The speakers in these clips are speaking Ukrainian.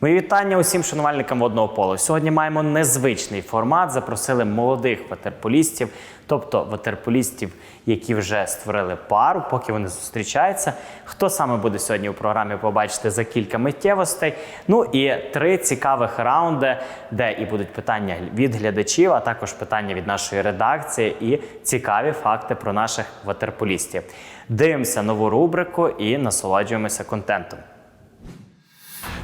Мої вітання усім шанувальникам водного полу. Сьогодні маємо незвичний формат. Запросили молодих ватерполістів, тобто ватерполістів, які вже створили пару, поки вони зустрічаються. Хто саме буде сьогодні у програмі, побачите за кілька миттєвостей. Ну і три цікавих раунди, де і будуть питання від глядачів, а також питання від нашої редакції і цікаві факти про наших ватерполістів. Дивимося нову рубрику і насолоджуємося контентом.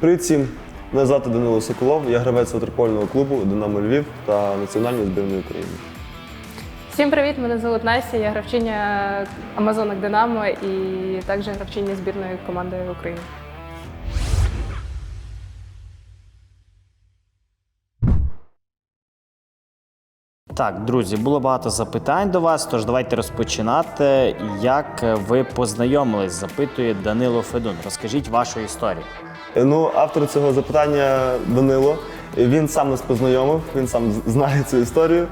Привіт всім! Мене звати Данило Соколов, я гравець ватерпольного клубу Динамо Львів та національної збірної України. Всім привіт! Мене звуть Настя, я гравчиня Амазонок Динамо і також гравчиня збірної команди України. Так, друзі, було багато запитань до вас, тож давайте розпочинати. Як ви познайомились? Запитує Данило Федун. Розкажіть вашу історію. Ну, автор цього запитання Данило. Він сам нас познайомив, він сам знає цю історію.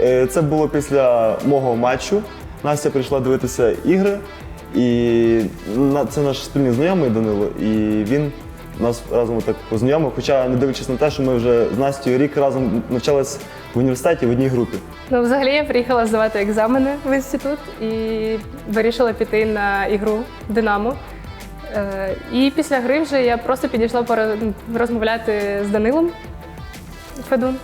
Е, Це було після мого матчу. Настя прийшла дивитися ігри, і це наш спільний знайомий Данило, і він нас разом так познайомив. Хоча, не дивлячись на те, що ми вже з Настю рік разом навчались в університеті в одній групі. Ну, взагалі я приїхала здавати екзамени в інститут і вирішила піти на ігру Динамо. Е, І після гри вже я просто підійшла пора- розмовляти з Данилом Федун.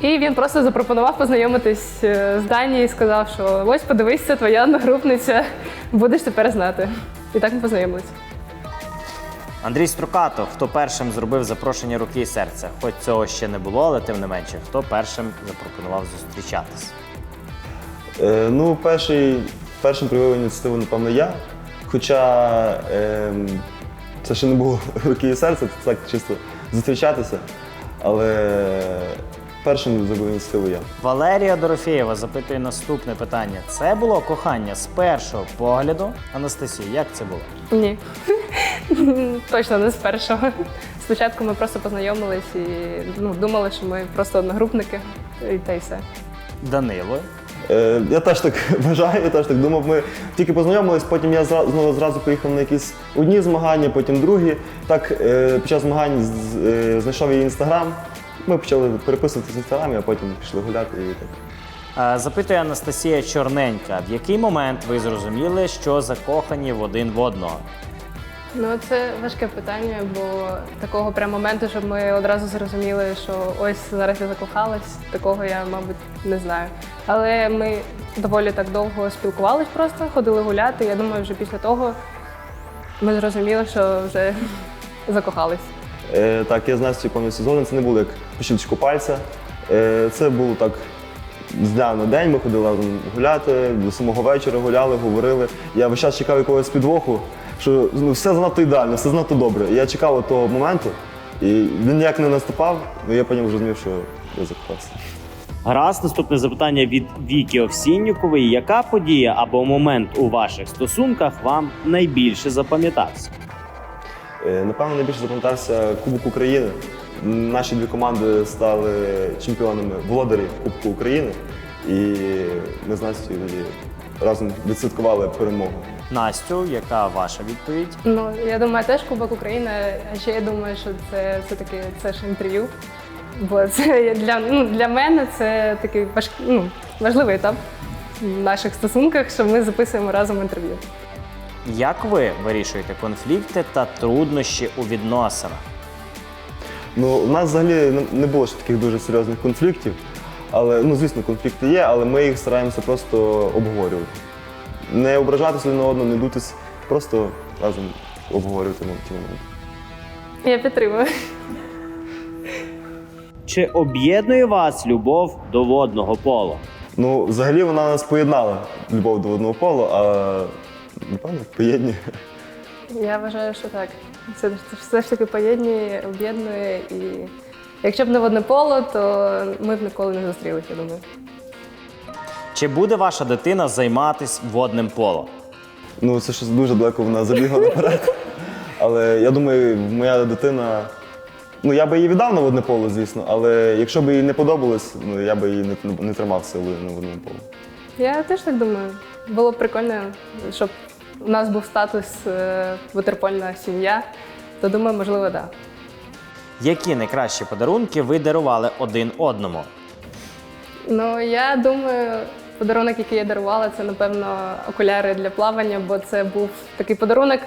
І він просто запропонував познайомитись е, з Дані і сказав, що ось подивись, це твоя одногрупниця, будеш тепер знати. І так ми познайомилися. Андрій Струкато, хто першим зробив запрошення руки і серця. Хоч цього ще не було, але тим не менше, хто першим запропонував зустрічатись. Е, ну, перший, першим проявив ініціативу, напевно, я. Хоча ем, це ще не було руки і серця, це так чисто зустрічатися. Але першим зробив я. Валерія Дорофєєва запитує наступне питання: це було кохання з першого погляду? Анастасія, як це було? Ні. Точно не з першого. Спочатку ми просто познайомились і ну, думали, що ми просто одногрупники, і та й все. Данило. Е, я теж так вважаю, я теж так думав. Ми тільки познайомились, потім я знову зразу поїхав на якісь одні змагання, потім другі. Так, е, під час змагань е, знайшов її інстаграм. Ми почали переписуватися в інстаграмі, а потім пішли гуляти і так. Запитує Анастасія Чорненька, в який момент ви зрозуміли, що закохані в один в одного? Ну, це важке питання, бо такого прям моменту, щоб ми одразу зрозуміли, що ось зараз я закохалась, такого я, мабуть, не знаю. Але ми доволі так довго спілкувались просто, ходили гуляти. Я думаю, вже після того ми зрозуміли, що вже закохались. Е, так, я з Настю повністю згоден. Це не було як по щелчку пальця. Е, це було так з дня на день. Ми ходили гуляти, до самого вечора гуляли, говорили. Я весь час чекав якогось підвоху, що ну, все занадто ідеально, все занадто добре. І я чекав того моменту, і він ніяк не наступав, але я потім зрозумів, що я закохався. Гаразд, наступне запитання від Вікі Овсіннікової. Яка подія або момент у ваших стосунках вам найбільше запам'ятався? Е, Напевно, найбільше запам'ятався Кубок України. Наші дві команди стали чемпіонами володарів Кубку України. І ми з Настю разом відсвяткували перемогу. Настю, яка ваша відповідь? Ну, я думаю, теж Кубок України, а ще я думаю, що це все-таки це ж інтерв'ю. Бо це для, ну, для мене це такий важ, ну, важливий етап в наших стосунках, що ми записуємо разом інтерв'ю. Як ви вирішуєте конфлікти та труднощі у відносинах? Ну, у нас взагалі не- не було ще таких дуже серйозних конфліктів. Але, ну, звісно, конфлікти є, але ми їх стараємося просто обговорювати. Не ображатися один на одного, не дутись, просто разом обговорювати ті моменти. Я підтримую. Чи об'єднує вас любов до водного полу? Ну, взагалі вона нас поєднала любов до одного полу, а напевно, поєднує. Я вважаю, що так. Це все ж таки поєднує, об'єднує. І якщо б не водне поло, то ми б ніколи не зустрілися, я думаю. Чи буде ваша дитина займатися водним полом? Ну, це щось дуже далеко вона забігла наперед. Але я думаю, моя дитина. Ну, я би її віддав на водне поле, звісно, але якщо б їй не подобалось, ну я би її не, не тримав силою на водному полі. Я теж так думаю. Було б прикольно, щоб у нас був статус е, ватерпольна сім'я, то думаю, можливо, так. Да. Які найкращі подарунки ви дарували один одному? Ну, я думаю, подарунок, який я дарувала, це, напевно, окуляри для плавання, бо це був такий подарунок,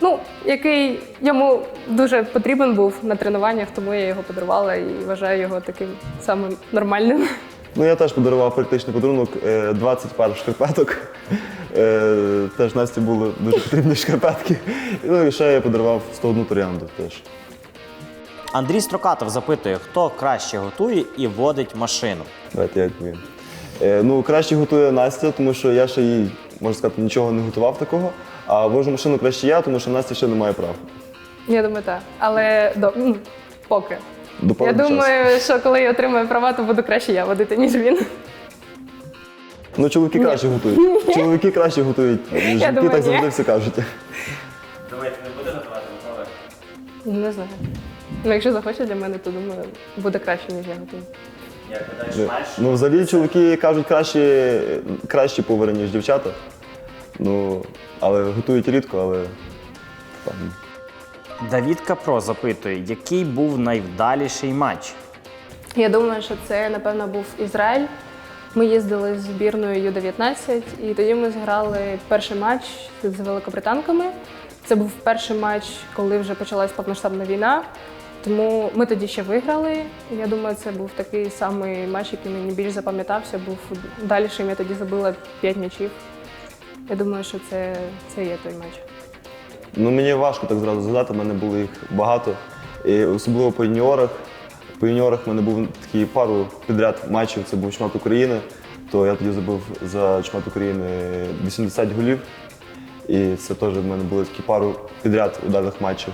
ну, який йому дуже потрібен був на тренуваннях, тому я його подарувала і вважаю його таким самим нормальним. Ну, я теж подарував практичний подарунок е, 20 пар шкарпеток. Е, Теж Насті були дуже потрібні шкарпетки. Ну і ще я подарував 101 троянду теж. Андрій Строкатов запитує, хто краще готує і водить машину. Давайте я відповім. Е, Ну, краще готує Настя, тому що я ще їй, можна сказати, нічого не готував такого. А вожу машину краще я, тому що Настя ще не має прав. Я думаю, так. Але до, м, поки. До Я певного часу. думаю, що коли я отримаю права, то буду краще я водити, ніж він. Ну, чоловіки краще готують. Чоловіки краще готують. Жінки думаю, так ні. завжди все кажуть. Думаєте, не буде готувати Не знаю. Ну, якщо захоче для мене, то думаю, буде краще, ніж я готую. Як Ну, Ну, взагалі чоловіки кажуть краще, краще повари, ніж дівчата. Ну, але готують рідко, але там, Давід Капро запитує, який був найвдаліший матч? Я думаю, що це, напевно, був Ізраїль. Ми їздили з збірною Ю-19, і тоді ми зграли перший матч з великобританками. Це був перший матч, коли вже почалась повноштабна війна. Тому ми тоді ще виграли. Я думаю, це був такий самий матч, який мені більш запам'ятався. Був дальшим. Я тоді забила 5 м'ячів. Я думаю, що це, це є той матч. ну мені важко так зразу згадати, в мене було їх багато. І особливо по юніорах. По юніорах в мене був такий пару підряд матчів, це був чемпіонат України, то я тоді забив за чемпіонат України 80 голів. І це теж в мене були такі пару підряд ударних матчів.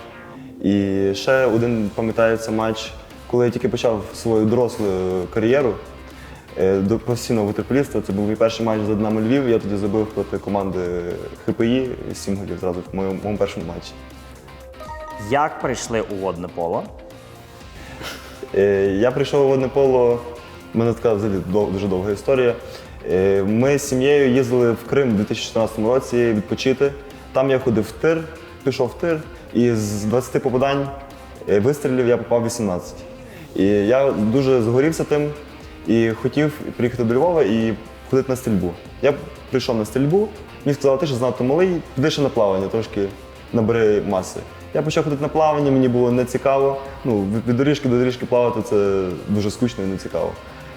І ще один пам'ятається матч, коли я тільки почав свою дорослу кар'єру е, до професійного ватерполіста. Це був мій перший матч за Динамо Львів. Я тоді забив проти команди ХПІ 7 голів зразу в моєму, моєму першому матчі. Як прийшли у водне поло? Е, Я прийшов у водне поло, в мене така взагалі дуже довга історія. Е, Ми з сім'єю їздили в Крим у 2014 році відпочити. Там я ходив в тир, пішов в тир, і з 20 попадань е, вистрілів я попав 18. І я дуже згорівся тим і хотів приїхати до Львова і ходити на стрільбу. Я прийшов на стрільбу, мені сказали, ти ж занадто малий, піди ще на плавання, трошки набери маси. Я почав ходити на плавання, мені було не цікаво. Ну, від- доріжки до доріжки плавати це дуже скучно і не цікаво.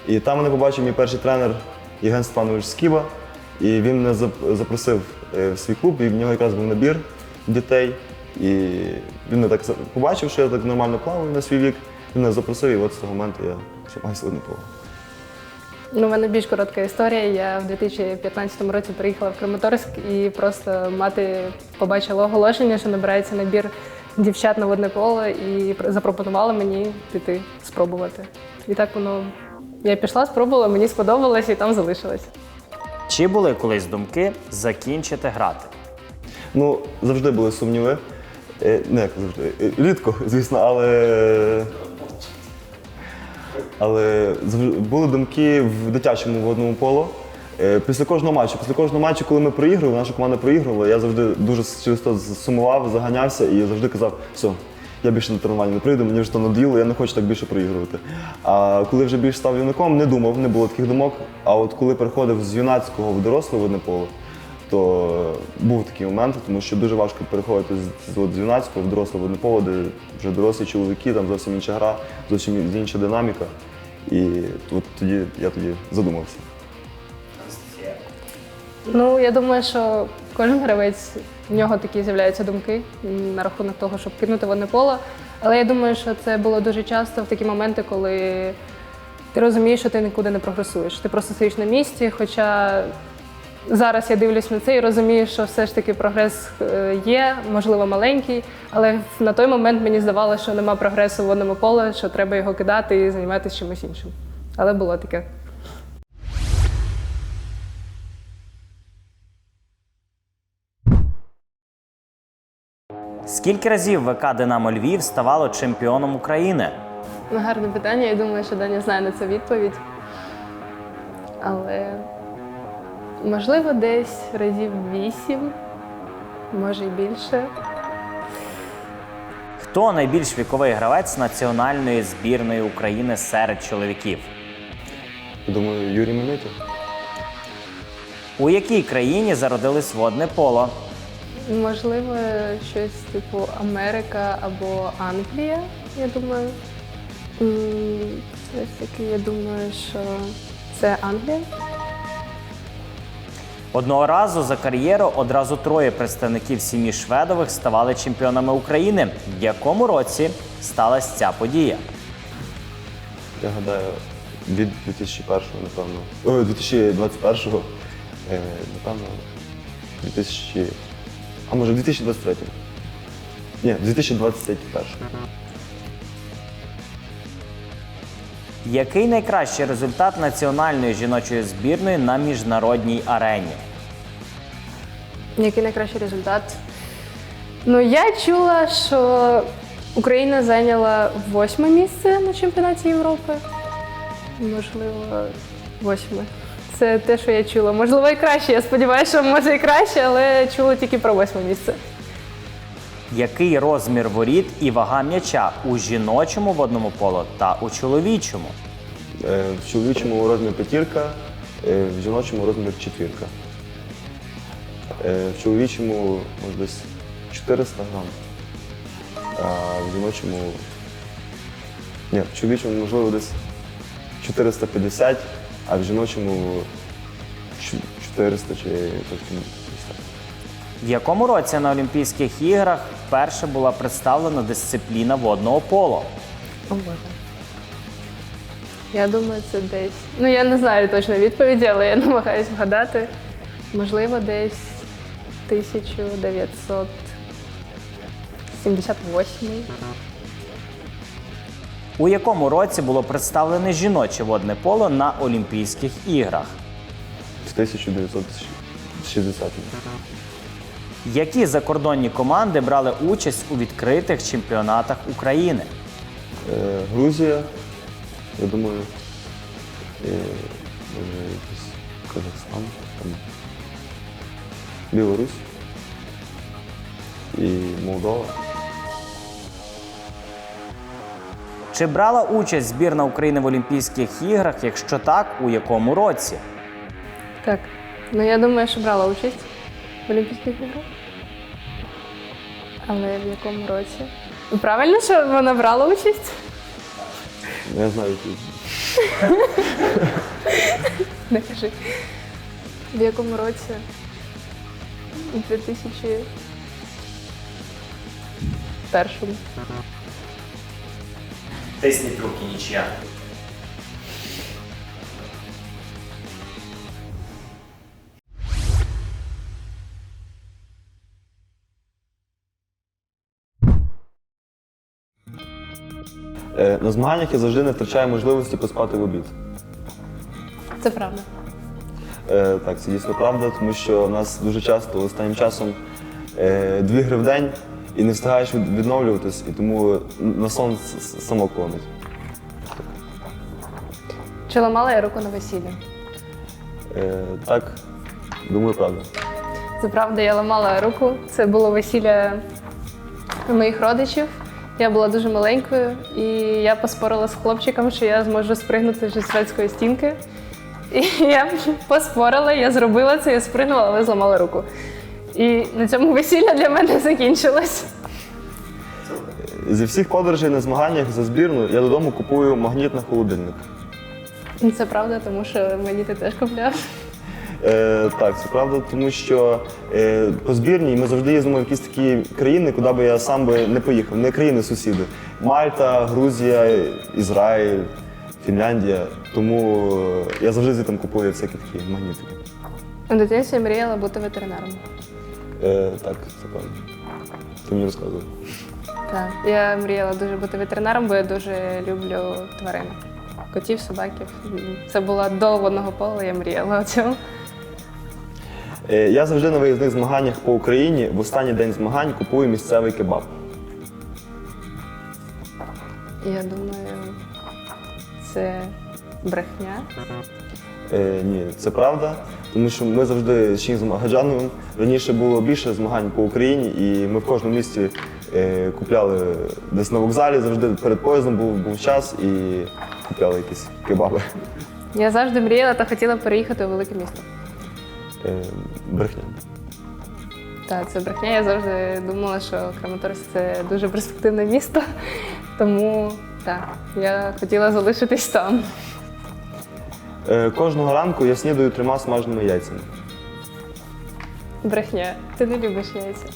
І там мене побачив мій перший тренер Євген Степанович Скіба. І він мене запросив е, в свій клуб, і в нього якраз був набір дітей. І він мене так побачив, що я так нормально плаваю на свій вік. Він мене запросив, і от з того моменту я займаюся полом. Ну, у мене більш коротка історія. Я в 2015 році приїхала в Краматорськ і просто мати побачила оголошення, що набирається набір дівчат на водне поле, і запропонувала мені піти спробувати. І так воно я пішла, спробувала, мені сподобалось і там залишилась. Чи були колись думки закінчити грати? Ну, завжди були сумніви. Е, Не завжди. е, Рідко, звісно, але. Але були думки в дитячому водному поло. Е, Після кожного матчу, після кожного матчу, коли ми проігрували, наша команда проігрувала, я завжди дуже через сумував, заганявся і завжди казав, все, я більше на тренування не прийду, мені вже то надоїло, я не хочу так більше проігрувати. А коли вже більше став юнаком, не думав, не було таких думок. А от коли переходив з юнацького в доросле водне поло, то був такий момент, тому що дуже важко переходити з, з, от, з юнацького в доросле водне поле, де вже дорослі чоловіки, там зовсім інша гра, зовсім інша динаміка. І от тоді я тоді задумався. Ну, я думаю, що кожен гравець в нього такі з'являються думки на рахунок того, щоб кинути водне поле. Але я думаю, що це було дуже часто в такі моменти, коли ти розумієш, що ти нікуди не прогресуєш. Ти просто стоїш на місці. Хоча зараз я дивлюсь на це і розумію, що все ж таки прогрес е, є, можливо, маленький. Але на той момент мені здавалося, що нема прогресу в водному полі, що треба його кидати і займатися чимось іншим. Але було таке. Скільки разів ВК Динамо Львів ставало чемпіоном України? Ну, гарне питання. Я думаю, що Даня знає на це відповідь. Але можливо, десь разів вісім, може й більше. Хто найбільш віковий гравець національної збірної України серед чоловіків? Думаю, Юрій Мельників. У якій країні зародилось водне поло? Можливо, щось типу Америка або Англія, я думаю. М, Все ж таки, я думаю, що це Англія. Одного разу за кар'єру одразу троє представників сім'ї Шведових ставали чемпіонами України. В якому році сталася ця подія? Я гадаю, від 2001, напевно. Ой, 2021, е, напевно, 2000. А може 2023. Ні, 2021. Який найкращий результат національної жіночої збірної на міжнародній арені? Який найкращий результат? Ну, я чула, що Україна зайняла восьме місце на чемпіонаті Європи. Можливо, восьме. Це те, що я чула. Можливо, і краще. Я сподіваюся, що може і краще, але чула тільки про восьме місце. Який розмір воріт і вага м'яча у жіночому водному поло та у чоловічому? Е, В чоловічому розмір п'ятірка, е, в жіночому розмір четвірка. Е, В чоловічому може десь 400 грам, а в жіночому. Ні, в чоловічому можливо десь 450, а в жіночому 400 чи. В якому році на Олімпійських іграх вперше була представлена дисципліна водного поло? О, Боже. Я думаю, це десь. Ну, я не знаю точно відповіді, але я намагаюся вгадати. Можливо, десь 1978. У якому році було представлене жіноче водне поло на Олімпійських іграх? В 1960 Які закордонні команди брали участь у відкритих чемпіонатах України? Е, Грузія, я думаю, е, може якийсь Казахстан, там, Білорусь і Молдова. Чи брала участь збірна України в Олімпійських іграх? Якщо так, у якому році? Так. Ну, я думаю, що брала участь Олімпійських іграх. Але в якому році? Ну, Правильно, що вона брала участь? Я знаю, які. Не кажи. В якому році? У 2001. Тисніть руки, нічия. На змаганнях я завжди не втрачаю можливості поспати в обід. Це правда. Е, Так, це дійсно правда, тому що в нас дуже часто останнім часом е, дві гри в день і не встигаєш відновлюватись, і тому на сон само клонить. Чи ламала я руку на весіллі? Е, Так, думаю, правда. Це правда, я ламала руку. Це було весілля моїх родичів. Я була дуже маленькою, і я поспорила з хлопчиком, що я зможу спригнути з шведської стінки. І я поспорила, я зробила це, я спригнула, але зламала руку. І на цьому весілля для мене закінчилось. Зі всіх подорожей на змаганнях за збірну я додому купую магніт на холодильник. Це правда, тому що мені ти теж купляв. Е, так, це правда, тому що е, по збірній ми завжди їздимо в якісь такі країни, куди би я сам би не поїхав. Не країни-сусіди. Мальта, Грузія, Ізраїль, Фінляндія. Тому е, я завжди звідти купую всякі такі магнітики. У дитинстві мріяла бути ветеринаром. Е, так, це правда. Ти мені розказував. Так. Я мріяла дуже бути ветеринаром, бо я дуже люблю тварин. Котів, собаків. Це була до водного пола, я мріяла о цьому. Е, я завжди на виїзних змаганнях по Україні в останній день змагань купую місцевий кебаб. Я думаю, це брехня. Е, ні, це правда, тому що ми завжди з Чингізом Агаджановим раніше було більше змагань по Україні, і ми в кожному місті Е, Купляли десь на вокзалі, завжди перед поїздом був, був час і купляли якісь кебаби. Я завжди мріяла та хотіла переїхати у велике місто. Е, Брехня. Так, це брехня. Я завжди думала, що Краматорськ це дуже перспективне місто. Тому так, я хотіла залишитись там. Е, Кожного ранку я снідаю трьома смаженими яйцями. Брехня. Ти не любиш яйця.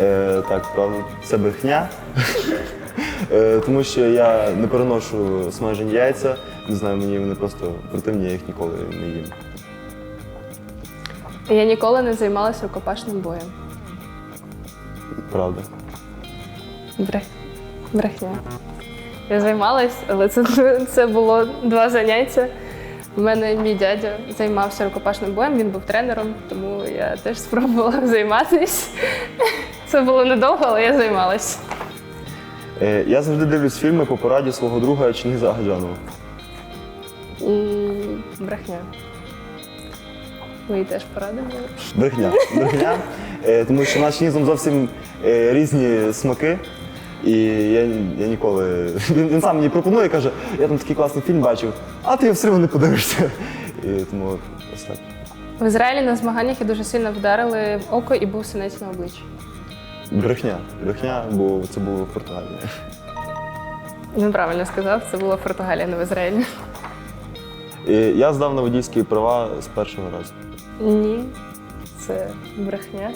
Е, так, правда, це брехня. Е, тому що я не переношу смажені яйця. Не знаю, мені вони просто противні, я їх ніколи не їм. Я ніколи не займалася рукопашним боєм. Правда. Брех... Брехня. Я займалась, але це, це було два заняття. У мене мій дядя займався рукопашним боєм, він був тренером, тому я теж спробувала займатися. Це було недовго, але я займалась. Е, я завжди дивлюсь фільми по пораді свого друга Чингіза Агаджанова. Брехня. Ви теж порадили? Брехня. Брехня. Е, тому що наш Чингізом зовсім е, різні смаки. І я, я ніколи. Він, він сам мені пропонує, каже, я там такий класний фільм бачив, а ти його все одно не подивишся. І тому ось так. В Ізраїлі на змаганнях я дуже сильно вдарили в око і був синець на обличчі. Брехня. Брехня, бо це було в Португалії. Він правильно сказав, це було в Португалії, не в Ізраїлі. І я здав на водійські права з першого разу. Ні, це брехня.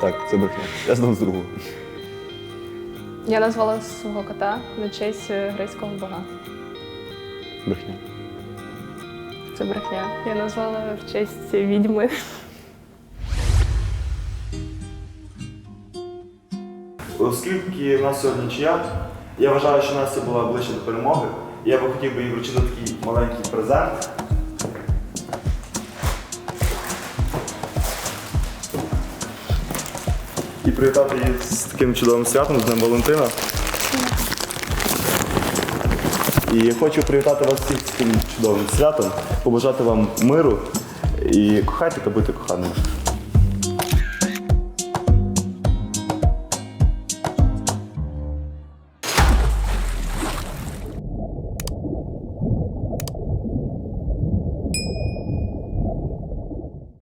Так, це брехня. Я здав з другого. Я назвала свого кота на честь е, грецького бога. Брехня. Це брехня. Я назвала в честь відьми. Оскільки в нас сьогодні чия, я вважаю, що Настя була ближче до перемоги. Я би хотів би їй вручити такий маленький презент. І привітати її з таким чудовим святом, з Днем Валентина. І хочу привітати вас всіх з цим чудовим святом, побажати вам миру і кохайте та будьте коханими.